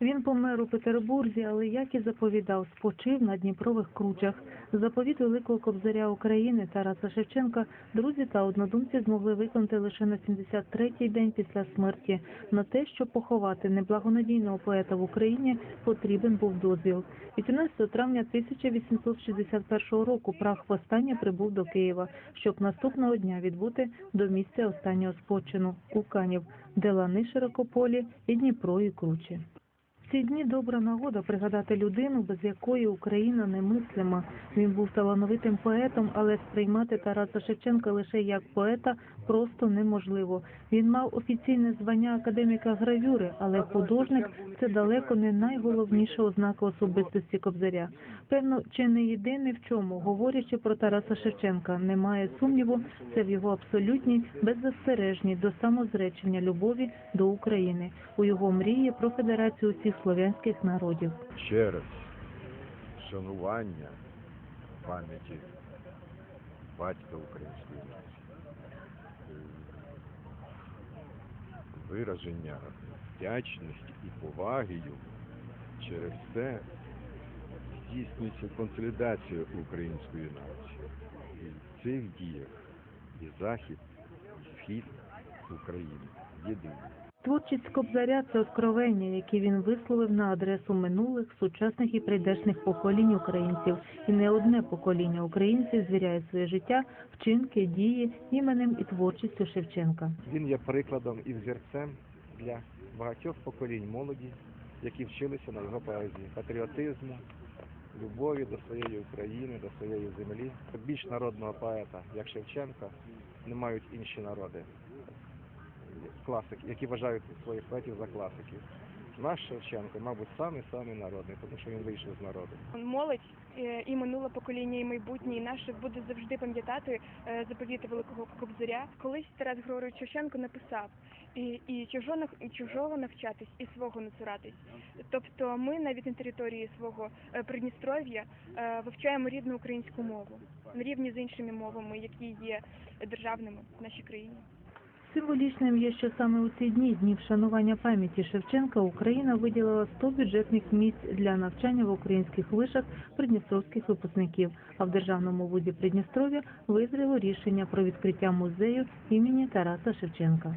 Він помер у Петербурзі, але як і заповідав, спочив на Дніпрових кручах. Заповіт великого кобзаря України Тараса Шевченка друзі та однодумці змогли виконати лише на 73-й день після смерті. На те, щоб поховати неблагонадійного поета в Україні, потрібен був дозвіл. 18 травня 1861 року прах востаннє прибув до Києва, щоб наступного дня відбути до місця останнього спочину Куканів, де лани широкополі і Дніпро кручі. Ці дні добра нагода пригадати людину, без якої Україна немислима. Він був талановитим поетом, але сприймати Тараса Шевченка лише як поета просто неможливо. Він мав офіційне звання академіка гравюри, але художник це далеко не найголовніша ознака особистості Кобзаря. Певно, чи не єдине в чому, говорячи про Тараса Шевченка, немає сумніву, це в його абсолютній беззастережній до самозречення любові до України, у його мрії про федерацію усіх слов'янських народів. через шанування пам'яті батька української нації, вираження вдячності і поваги йому, через це здійснюється консолідація української нації. І в цих діях і Захід, і Схід України єдині. Творчість Кобзаря це откровення, які він висловив на адресу минулих, сучасних і прийдешних поколінь українців. І не одне покоління українців звіряє своє життя, вчинки, дії іменем і творчістю Шевченка. Він є прикладом і взірцем для багатьох поколінь молоді, які вчилися на його поезії, патріотизму, любові до своєї України, до своєї землі. Більш народного поета, як Шевченка, не мають інші народи, класики, які вважають своїх поетів за класиків. Наш Шевченко, мабуть, самий самий народний, тому що він вийшов з народу. Молодь е, і минуле покоління, і майбутнє, і наше буде завжди пам'ятати е, заповіти великого кобзаря. Колись Тарас Григорович Шевченко написав і, і чужого і чужого навчатись, і свого не цуратись. Тобто, ми навіть на території свого е, Придністров'я вивчаємо рідну українську мову на рівні з іншими мовами, які є державними в нашій країні. Символічним є, що саме у ці дні, дні вшанування пам'яті Шевченка, Україна виділила 100 бюджетних місць для навчання в українських вишах придністровських випускників. А в державному вузі Придністров'я визріло рішення про відкриття музею імені Тараса Шевченка.